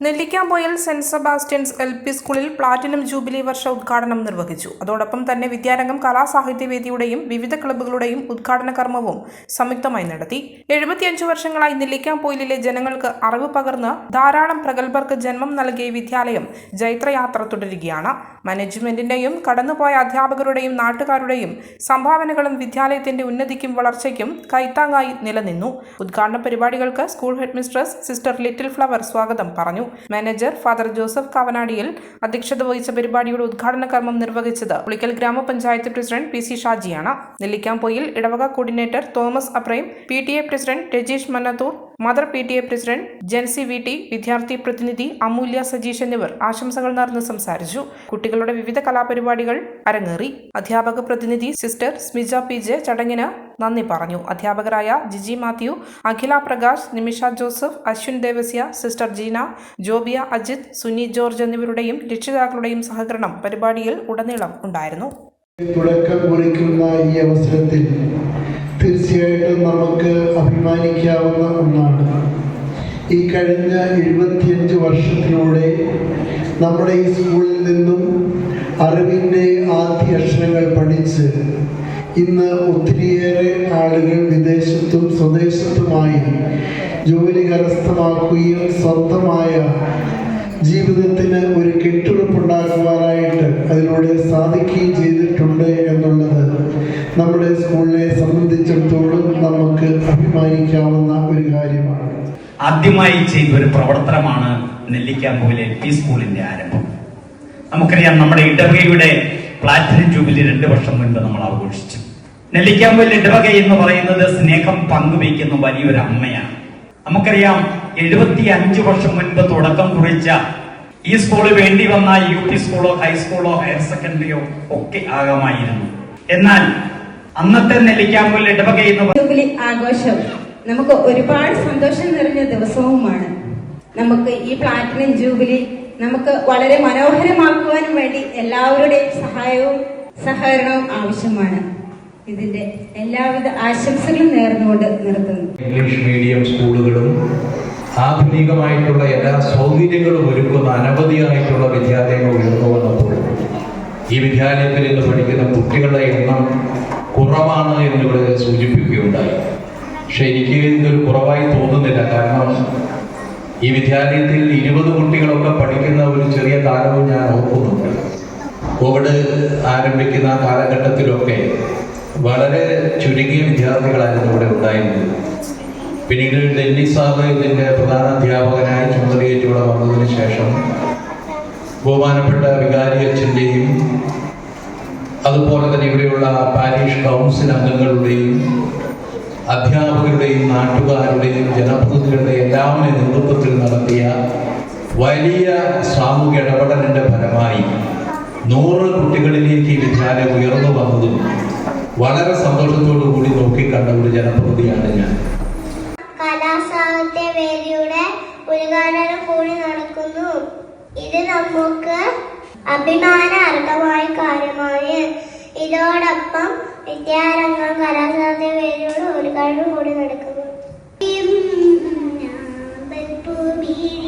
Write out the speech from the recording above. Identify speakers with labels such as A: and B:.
A: Nellikkampoyil saint Sebastian's L P സ്കൂളിൽ platinum jubilee വർഷ ഉദ്ഘാടനം നിർവഹിച്ചു. അതോടൊപ്പം തന്നെ വിദ്യാരംഗം കലാസാഹിത്യവേദിയുടെയും വിവിധ ക്ലബ്ബുകളുടെയും ഉദ്ഘാടന കർമ്മവും സംയുക്തമായി നടത്തി. എഴുപത്തിയഞ്ചു വർഷങ്ങളായി നെല്ലിക്കാമ്പൊയിലിലെ ജനങ്ങൾക്ക് അറിവ് പകർന്ന് ധാരാളം പ്രഗത്ഭർക്ക് ജന്മം നൽകിയ വിദ്യാലയം ജൈത്രയാത്ര തുടരുകയാണ്. മാനേജ്മെന്റിന്റെയും കടന്നുപോയ അധ്യാപകരുടെയും നാട്ടുകാരുടെയും സംഭാവനകളും വിദ്യാലയത്തിന്റെ ഉന്നതിക്കും വളർച്ചയ്ക്കും കൈത്താങ്ങായി നിലനിന്നു. ഉദ്ഘാടന പരിപാടികൾക്ക് school headmistress sister little flower സ്വാഗതം പറഞ്ഞു. മാനേജർ ഫാദർ ജോസഫ് കാവനാടിയിൽ അധ്യക്ഷത വഹിച്ച പരിപാടിയുടെ ഉദ്ഘാടന കർമ്മം നിർവഹിച്ചത് പുളിക്കൽ ഗ്രാമപഞ്ചായത്ത് പ്രസിഡന്റ് പി സി ഷാജിയാണ്. നെല്ലിക്കാംപൊയിൽ ഇടവക coordinator Thomas Aprem P T A president Rajeesh Mannathur mother P T A president Jency V T വിദ്യാർത്ഥി പ്രതിനിധി അമൂല്യ സജീഷ് എന്നിവർ ആശംസകൾ നേർന്ന് സംസാരിച്ചു. കുട്ടികളുടെ വിവിധ കലാപരിപാടികൾ അരങ്ങേറി. അധ്യാപക പ്രതിനിധി സിസ്റ്റർ സ്മിജ പി ജെ ചടങ്ങിന് നന്ദി പറഞ്ഞു. അധ്യാപകരായ Jiji Mathew Akhila Prakash Nimisha Joseph Ashwin Devasya sister Jeena Jobiya Ajith Suni George എന്നിവരുടെയും രക്ഷിതാക്കളുടെയും സഹകരണം പരിപാടിയിൽ ഉടനീളം ഉണ്ടായിരുന്നു.
B: തുടക്കം കുറിക്കുന്ന ഈ അവസരത്തിൽ തീർച്ചയായിട്ടും നമുക്ക് അഭിമാനിക്കാവുന്ന ഒന്നാണ്. ഈ കഴിഞ്ഞ എഴുപത്തിയഞ്ച് വർഷത്തിലൂടെ നമ്മുടെ ഈ സ്കൂളിൽ നിന്നും അറിവിന്റെ ആദ്യ അക്ഷരങ്ങൾ പഠിച്ച് ഇന്ന് ഒത്തിരിയേറെ ആളുകൾ വിദേശത്തും സ്വദേശത്തുമായി ജോലി കരസ്ഥമാക്കുകയും സ്വന്തമായ ജീവിതത്തിന് ഒരു കെട്ടുറപ്പുണ്ടാക്കുവാനായിട്ട് അതിലൂടെ സാധിക്കുകയും ചെയ്തിട്ടുണ്ട് എന്നുള്ളത് നമ്മുടെ സ്കൂളിനെ സംബന്ധിച്ചിടത്തോളം നമുക്ക് അഭിമാനിക്കാവുന്ന ഒരു കാര്യമാണ്.
C: ആദ്യമായി ചെയ്ത ഒരു പ്രവർത്തനമാണ് നെല്ലിക്കാമ്പൂവിലെ എൽ പി സ്കൂളിന്റെ ആരംഭം. നമുക്കറിയാം നമ്മുടെ ഇടവകയുടെ പ്ലാറ്റിനം ജൂബിലി രണ്ട് വർഷം മുൻപ് നമ്മൾ ആഘോഷിച്ചു. നെല്ലിക്കാമ്പൽ ഇടവക എന്ന് പറയുന്നത് സ്നേഹം പങ്കുവയ്ക്കുന്ന വലിയൊരു അമ്മയാണ്. നമുക്കറിയാം എഴുപത്തി അഞ്ച് വർഷം മുൻപ് തുടക്കം കുറിച്ച ഈ സ്കൂൾ വേണ്ടി വന്ന യു പി സ്കൂളോ ഹൈസ്കൂളോ ഹയർ സെക്കൻഡറിയോ ഒക്കെ ആകാമായിരുന്നു. എന്നാൽ അന്നത്തെ നെല്ലിക്കാമ്പൽ ഇടവക എന്ന്
D: ആഘോഷം നമുക്ക് ഒരുപാട് സന്തോഷം നിറഞ്ഞ ദിവസവുമാണ്. നമുക്ക് ഈ പ്ലാറ്റിനം ജൂബിലി നമുക്ക് വളരെ മനോഹരമാക്കുവാനും വേണ്ടി എല്ലാവരുടെയും സഹായവും സഹകരണവും ആവശ്യമാണ്. ഇതിന്റെ എല്ലാവിധ ആശംസകളും നേർന്നുകൊണ്ട് നിർത്തുന്നു.
E: ഇംഗ്ലീഷ് മീഡിയം സ്കൂളുകളും ആധുനികമായിട്ടുള്ള എല്ലാ സൗകര്യങ്ങളും ഒരുക്കുന്ന അനവധിയായിട്ടുള്ള വിദ്യാലയങ്ങൾ ഉയർന്നു വന്നപ്പോൾ ഈ വിദ്യാലയത്തിൽ ഇന്ന് പഠിക്കുന്ന കുട്ടികളുടെ എണ്ണം കുറവാണ് എന്നിവിടെ സൂചിപ്പിക്കുകയുണ്ടായി. പക്ഷെ എനിക്ക് ഇതൊരു കുറവായി തോന്നുന്നില്ല. കാരണം ഈ വിദ്യാലയത്തിൽ ഇരുപത് കുട്ടികളൊക്കെ പഠിക്കുന്ന ഒരു ചെറിയ കാലവും ഞാൻ ഓർക്കുന്നുണ്ട്. കോവിഡ് ആരംഭിക്കുന്ന കാലഘട്ടത്തിലൊക്കെ വളരെ ചുരുങ്ങിയ വിദ്യാർത്ഥികളായിരുന്നു ഇവിടെ ഉണ്ടായിരുന്നത്. പിന്നീട് ഡെന്നി സാബ് ഇതിന്റെ പ്രധാന അധ്യാപകനായി ചുമതലയേറ്റ് ഇവിടെ വന്നതിന് ശേഷം ബഹുമാനപ്പെട്ട വികാരി അച്ഛന്റെയും അതുപോലെ തന്നെ ഇവിടെയുള്ള പാരീഷ് കൗൺസിൽ അംഗങ്ങളുടെയും അധ്യാപകരുടെയും നാട്ടുകാരുടെയും ജനപ്രതിനിധികളുടെയും എല്ലാം നേതൃത്വത്തിൽ നടത്തിയ വലിയ സാമൂഹ്യ ഇടപെടലിന്റെ ഫലമായി നൂറ് കുട്ടികളിലേക്ക് വിദ്യാലയം ഉയർന്നു വന്നതും വളരെ സന്തോഷത്തോടു കൂടി നോക്കിക്കണ്ട ഒരു ജനപ്രതിയാണ് ഞാൻ.
F: കലാസാഹിത്യ വേദിയുടെ കൂടി നടക്കുന്നു. ഇത് നമുക്ക് അഭിമാന അർഹമായ കാര്യമാണ്. ഇതോടൊപ്പം വിദ്യാരംഗം കലാസാഹിത്യ വേദിയുടെ ഉദ്ഘാടനം കൂടി നടക്കുന്നു. Amen.